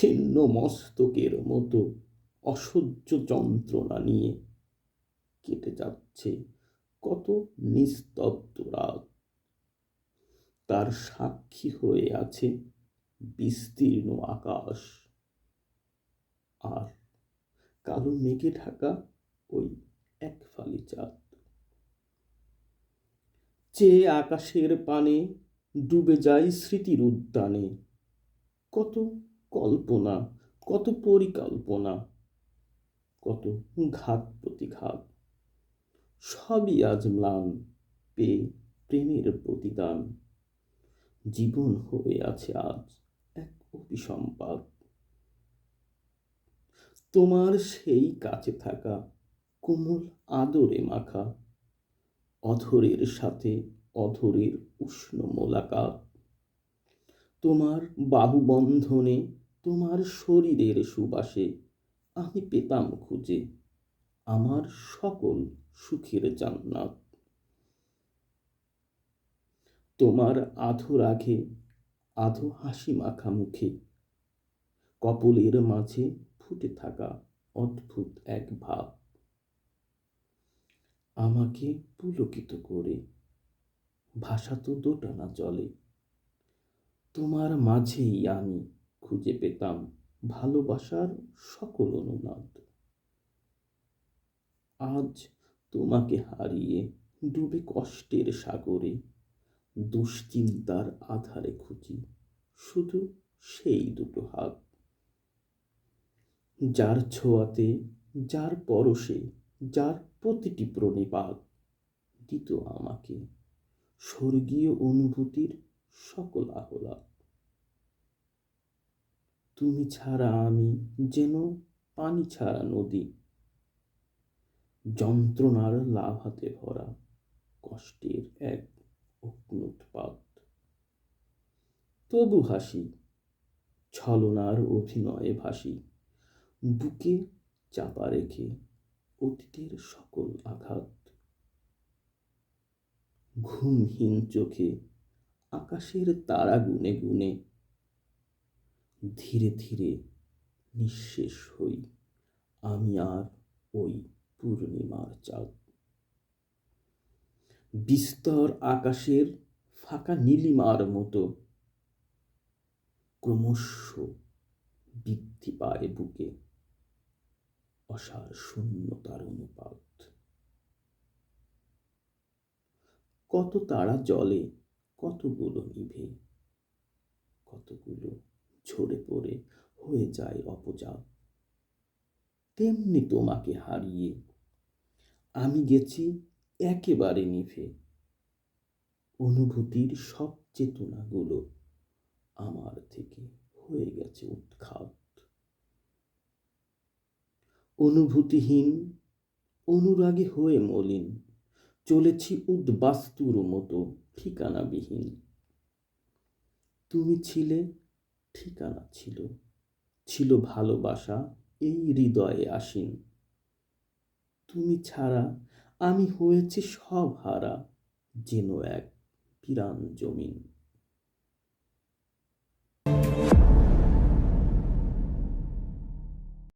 ছিন্ন মস্তকের মতো অসহ্য যন্ত্রণা নিয়ে কেটে যাচ্ছে কত নিস্তব্ধ রাত। তার সাক্ষী হয়ে আছে বিস্তীর্ণ আকাশ। আর কালো মেঘে ঢাকা ওই এক ফালি চাঁদ। চেয়ে আকাশের পানে ডুবে যায় স্মৃতির উদ্যানে। কত কল্পনা, কত পরিকল্পনা, কত ঘাত প্রতিঘাত। সবই আজ ম্লান পেয়ে প্রেমের প্রতিদান। জীবন হয়ে আছে আজ এক অভিসম্পাদ তোমার সেই কাছে থাকা কোমল আদরে মাখা, অধরের সাথে অধরের উষ্ণ মোলাকাত। তোমার বাহুবন্ধনে তোমার শরীরের সুবাসে আমি পেতাম খুঁজে আমার সকল সুখের জান্নাত। তোমার আধো রাগে, আধো হাসি মাখা মুখে কপলের মাঝে ফুটে থাকা অদ্ভুত এক ভাব আমাকে পুলকিত করে। ভাষা তো দোটানা চলে। তোমার মাঝেই আমি খুঁজে পেতাম ভালোবাসার সকল অনুনাদ। আজ তোমাকে হারিয়ে ডুবে কষ্টের সাগরে দুশ্চিন্তার আধারে খুঁজি শুধু সেই দুটো হাত। যার ছোঁয়াতে, যার পরশে, যার প্রতিটি প্রণিপাত দিত আমাকে। স্বর্গীয় অনুভূতির সকল আহ্লাদ। তুমি ছাড়া আমি যেন পানি ছাড়া নদী। যন্ত্রণার লাভাতে ভরা কষ্টের এক অগ্নুৎপাত। তবু হাসি, ছলনার অভিনয়ে ভাসি, বুকে চাপা রেখে অতীতের সকল আঘাত। ঘুমহীন চোখে আকাশের তারা গুনে গুনে ধীরে ধীরে নিঃশেষ হই। আমি আর ওই পূর্ণিমার চাঁদ। বিস্তর আকাশের ফাঁকা নীলিমার মতো ক্রমশ বৃদ্ধি পায় বুকে অসার শূন্যতার অনুপাত। কত তারা জলে, কতগুলো নিভে, কতগুলো ঝরে পড়ে হয়ে যায় অপজাত। তেমনি তোমাকে হারিয়ে আমি গেছি একেবারে নিভে। অনুভূতির সব চেতনাগুলো আমার থেকে হয়ে গেছে উৎখাত। অনুভূতিহীন, অনুরাগে হয়ে মলিন, চলেছি উদ্বাস্তুর মতো ঠিকানাবিহীন। তুমি ছিলে ঠিকানা ছিল ছিল ভালোবাসা, এই হৃদয়ে আসীন। তুমি ছাড়া আমি হয়েছি সব হারা, যেন এক পিরান জমিন।